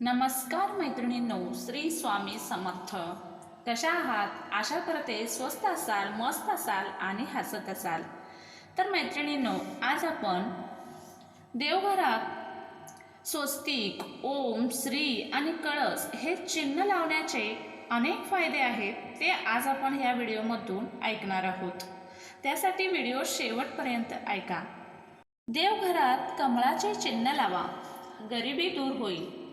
नमस्कार मैत्रिणींनो श्री स्वामी समर्थ. कशा आहात? आशा करते स्वस्त असाल मस्त असाल आणि हसत असाल. तर मैत्रिणींनो आज आपण देवघरात स्वस्तिक ओम श्री आणि कळस हे चिन्ह लावण्याचे अनेक फायदे आहेत ते आज आपण ह्या व्हिडिओमधून ऐकणार आहोत. त्यासाठी व्हिडिओ शेवटपर्यंत ऐका. देवघरात कमळाचे चिन्ह लावा. गरिबी दूर होईल.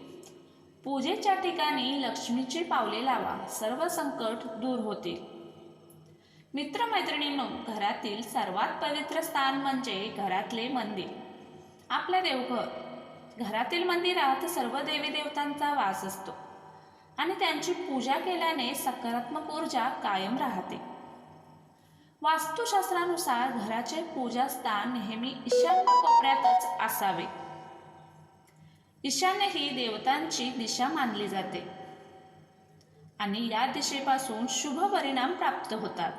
पूजेच्या ठिकाणी लक्ष्मीची पावले लावा सर्व संकट दूर होतील. मित्रमैत्रिणींनो घरातील सर्वात पवित्र स्थान म्हणजे घरातले मंदिर. आपलं देवघर. घरातील मंदिरात सर्व देवी देवतांचा वास असतो. आणि त्यांची पूजा केल्याने सकारात्मक ऊर्जा कायम राहते. वास्तुशास्त्रानुसार घराचे पूजास्थान नेहमी ईशान्य कोपऱ्यातच असावे. ईशान्य ही देवतांची दिशा मानली जाते. आणि या दिशेपासून शुभ परिणाम प्राप्त होतात.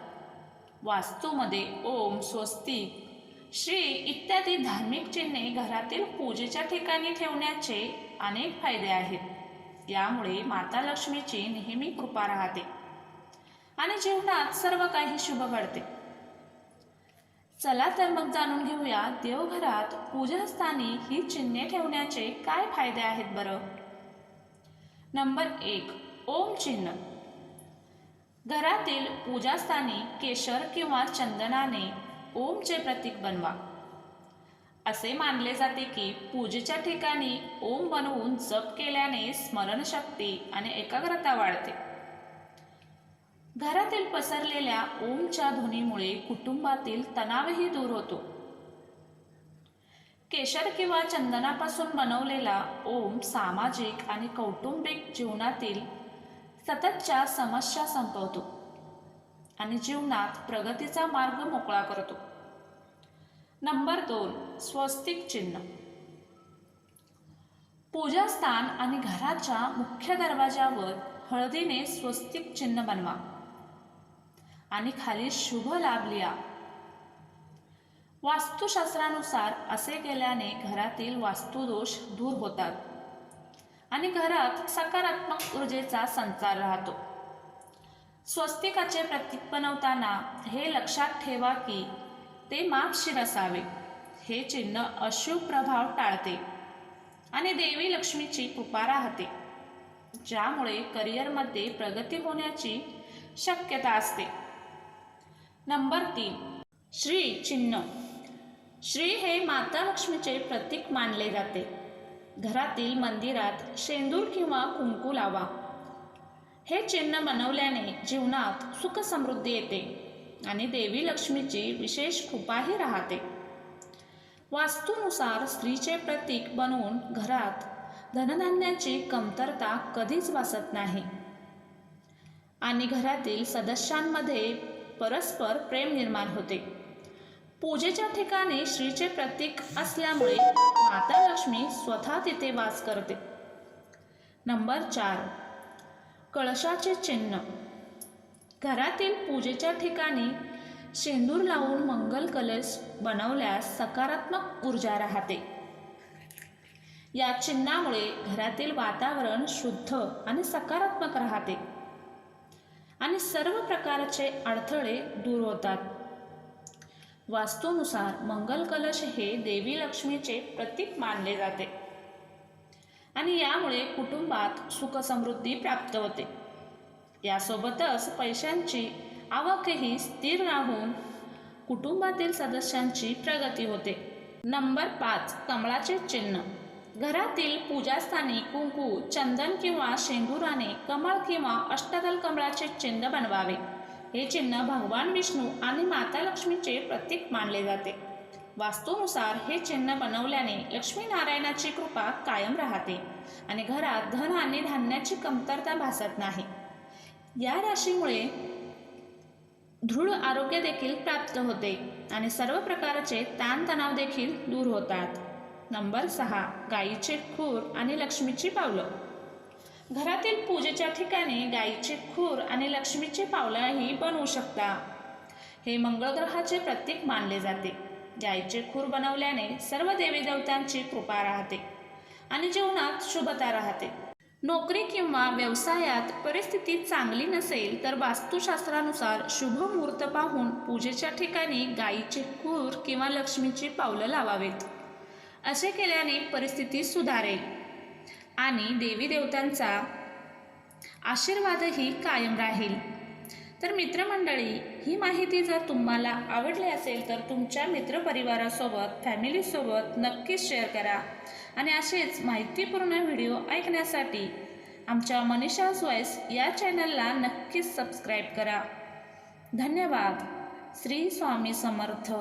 वास्तूमध्ये ओम स्वस्तिक श्री इत्यादी धार्मिक चिन्हे घरातील पूजेच्या ठिकाणी ठेवण्याचे अनेक फायदे आहेत. यामुळे माता लक्ष्मीची नेहमी कृपा राहते. आणि जीवनात सर्व काही शुभ घडते. चला तर मग जाणून घेऊया देवघरात पूजास्थानी ही चिन्हे ठेवण्याचे काय फायदे आहेत बरं? नंबर एक ओम चिन्ह. घरातील पूजास्थानी केशर किंवा चंदनाने ओमचे प्रतीक बनवा. असे मानले जाते की पूजेच्या ठिकाणी ओम बनवून जप केल्याने स्मरणशक्ती आणि एकाग्रता वाढते. घरातील पसरलेल्या ओमच्या ध्वनीमुळे कुटुंबातील तणावही दूर होतो. केशर किंवा चंदनापासून बनवलेला ओम सामाजिक आणि कौटुंबिक जीवनातील सततच्या समस्या संपवतो आणि जीवनात प्रगतीचा मार्ग मोकळा करतो. नंबर दोन स्वस्तिक चिन्ह. पूजास्थान आणि घराच्या मुख्य दरवाजावर हळदीने स्वस्तिक चिन्ह बनवा. आणि खाली शुभ लाभ लिहा. वास्तुशास्त्रानुसार असे केल्याने घरातील वास्तुदोष दूर होतात आणि घरात सकारात्मक ऊर्जेचा संचार राहतो. स्वस्तिकाचे प्रतीक बनवताना हे लक्षात ठेवा की ते मापशीर असावे. हे चिन्ह अशुभ प्रभाव टाळते आणि देवी लक्ष्मीची कृपा राहते ज्यामुळे करिअरमध्ये प्रगती होण्याची शक्यता असते. नंबर तीन. श्री चिन्ह. श्री हे माता लक्ष्मीचे प्रतीक मानले जाते. घरातील मंदिरात शेंदूर किंवा कुंकू लावा. हे चिन्ह बनवल्याने जीवनात सुख समृद्धी येते आणि देवी लक्ष्मीची विशेष कृपाही राहते. वास्तूनुसार स्त्रीचे प्रतीक बनवून घरात धनधान्याची कमतरता कधीच वासत नाही. आणि घरातील सदस्यांमध्ये परस्पर प्रेम निर्माण होते. पूजेच्या ठिकाणी श्रीचे प्रतीक असल्यामुळे माता लक्ष्मी स्वतः तिथे वास करते. नंबर चार. कळशाचे चिन्ह. घरातील पूजेच्या ठिकाणी शेंदूर लावून मंगल कलश बनवल्यास सकारात्मक ऊर्जा राहते. या चिन्हामुळे घरातील वातावरण शुद्ध आणि सकारात्मक राहते. आणि सर्व प्रकारचे अडथळे दूर होतात. वास्तूनुसार मंगल कलश हे देवी लक्ष्मीचे प्रतीक मानले जाते. आणि यामुळे कुटुंबात सुखसमृद्धी प्राप्त होते. यासोबतच पैशांची आवकही स्थिर राहून कुटुंबातील सदस्यांची प्रगती होते. नंबर पाच कमळाचे चिन्ह. घरातील पूजास्थानी कुंकू चंदन किंवा शेंदुराने कमळ किंवा अष्टदल कमळाचे चिन्ह बनवावे. हे चिन्ह भगवान विष्णू आणि माता लक्ष्मीचे प्रतीक मानले जाते. वास्तूनुसार हे चिन्ह बनवल्याने लक्ष्मीनारायणाची कृपा कायम राहते आणि घरात धन आणि धान्याची कमतरता भासत नाही. या राशीमुळे दृढ आरोग्य देखील प्राप्त होते आणि सर्व प्रकारचे ताणतणाव देखील दूर होतात. नंबर सहा गाईचे खूर आणि लक्ष्मीची पावलं. घरातील पूजेच्या ठिकाणी गाईचे खूर आणि लक्ष्मीची पावलंही बनवू शकता. हे मंगळग्रहाचे प्रतीक मानले जाते. गाईचे खूर बनवल्याने सर्व देवी देवतांची कृपा राहते आणि जीवनात शुभता राहते. नोकरी किंवा व्यवसायात परिस्थिती चांगली नसेल तर वास्तुशास्त्रानुसार शुभ मुहूर्त पाहून पूजेच्या ठिकाणी गाईचे खूर किंवा लक्ष्मीची पावलं लावावेत. असे केल्याने परिस्थिती सुधारेल. आणि देवी देवतांचा आशीर्वादही कायम राहील. तर मित्रमंडळी ही माहिती जर तुम्हाला आवडली असेल तर तुमच्या मित्रपरिवारासोबत फॅमिलीसोबत नक्कीच शेअर करा. आणि असेच माहितीपूर्ण व्हिडिओ ऐकण्यासाठी आमच्या मनीषाज वॉईस या चॅनलला नक्कीच सबस्क्राईब करा. धन्यवाद. श्री स्वामी समर्थ.